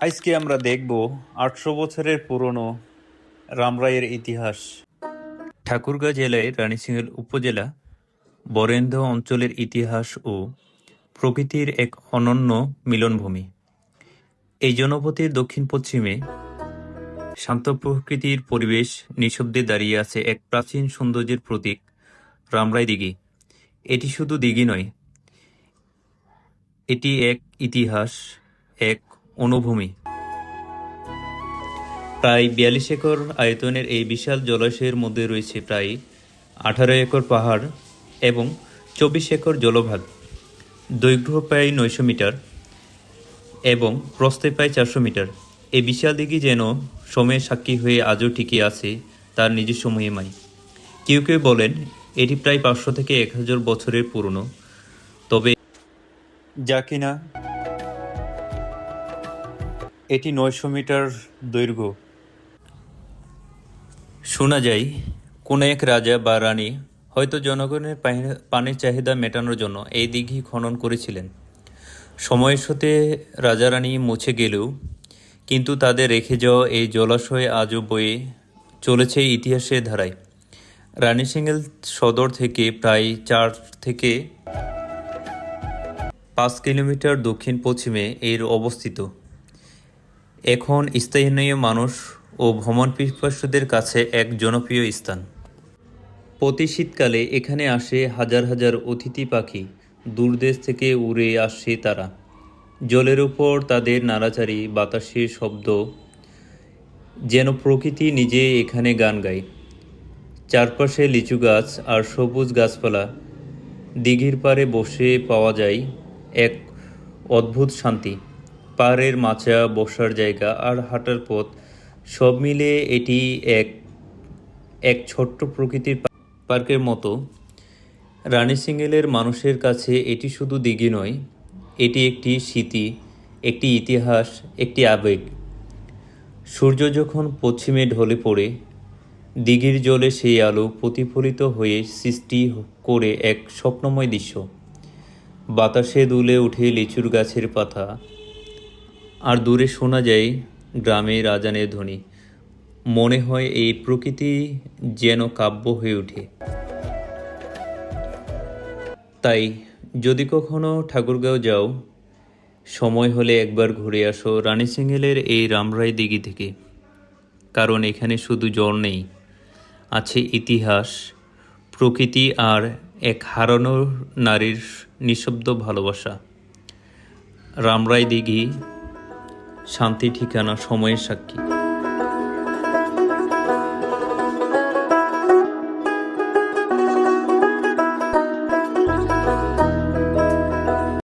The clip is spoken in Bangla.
আজকে আমরা দেখব আটশো বছরের পুরনো রামরায়ের ইতিহাস। ঠাকুরগাঁ জেলায় রানীসিংহের উপজেলা বরেন্দ্র অঞ্চলের ইতিহাস ও প্রকৃতির এক অনন্য মিলনভূমি। এই জনপথের দক্ষিণ পশ্চিমে শান্ত প্রকৃতির পরিবেশ নিঃশব্দে দাঁড়িয়ে আছে এক প্রাচীন সৌন্দর্যের প্রতীক রামরাই দিঘি। এটি শুধু দিঘি নয়, এটি এক ইতিহাস, এক অনুভূমি। প্রায় বিয়াল্লিশ একর আয়তনের এই বিশাল জলাশয়ের মধ্যে রয়েছে প্রায় আঠারো একর পাহাড় এবং চব্বিশ একর জলভাগ। দৈর্ঘ্য প্রায় নয়শো মিটার এবং প্রস্থে প্রায় চারশো মিটার। এই বিশাল দিঘি যেন সময়ের সাক্ষী হয়ে আজও টিকে আছে তার নিজস্ব মহিমায় কেউ কেউ বলেন এটি প্রায় পাঁচশো থেকে এক হাজার বছরের পুরনো। তবে যা কিনা এটি নয়শো মিটার দৈর্ঘ্য। শোনা যায়, কোনো এক রাজা বা রানী হয়তো জনগণের পানি- পানির চাহিদা মেটানোর জন্য এই দিঘি খনন করেছিলেন। সময়ের সাথে রাজা রানী মুছে গেলেও, কিন্তু তাদের রেখে যাওয়া এই জলাশয় আজও বয়ে চলেছে ইতিহাসের ধারায়। রানী রানীসিংহেল সদর থেকে প্রায় চার থেকে পাঁচ কিলোমিটার দক্ষিণ পশ্চিমে এর অবস্থিত। এখন স্থানীয় মানুষ ও ভ্রমণ পিপাসুদের কাছে এক জনপ্রিয় স্থান। প্রতি শীতকালে এখানে আসে হাজার হাজার অতিথি পাখি। দূরদেশ থেকে উড়ে আসে তারা। জলের উপর তাদের নাড়াচাড়ি, বাতাসের শব্দ, যেন প্রকৃতি নিজে এখানে গান গায়। চারপাশে লিচু গাছ আর সবুজ গাছপালা। দিঘির পাড়ে বসে পাওয়া যায় এক অদ্ভুত শান্তি। পাড়ের মাচা বসার জায়গা আর হাঁটার পথ, সব মিলে এটি এক এক ছোট্ট প্রকৃতির পার্কের মতো। রানী সিঙ্গেলের মানুষের কাছে এটি শুধু দিঘি নয়, এটি একটি স্মৃতি, একটি ইতিহাস, একটি আবেগ। সূর্য যখন পশ্চিমে ঢলে পড়ে, দিঘির জলে সেই আলো প্রতিফলিত হয়ে সৃষ্টি করে এক স্বপ্নময় দৃশ্য। বাতাসে দুলে ওঠে লিচুর গাছের পাতা আর দূরে শোনা যায়, গ্রামে রাজানের ধ্বনি। মনে হয় এই প্রকৃতি যেন কাব্য হয়ে ওঠে। তাই, যদি কখনো ঠাকুরগাঁও যাও, সময় হলে একবার ঘুরে আসো রানী সিঙ্গেলের এই রামরাই দিঘি থেকে। কারণ এখানে শুধু জল নেই, আছে ইতিহাস, প্রকৃতি আর এক হারানো নারীর নিঃশব্দ ভালোবাসা। রামরাই দিঘি শান্তি ঠিকানা সময়ের সাক্ষী।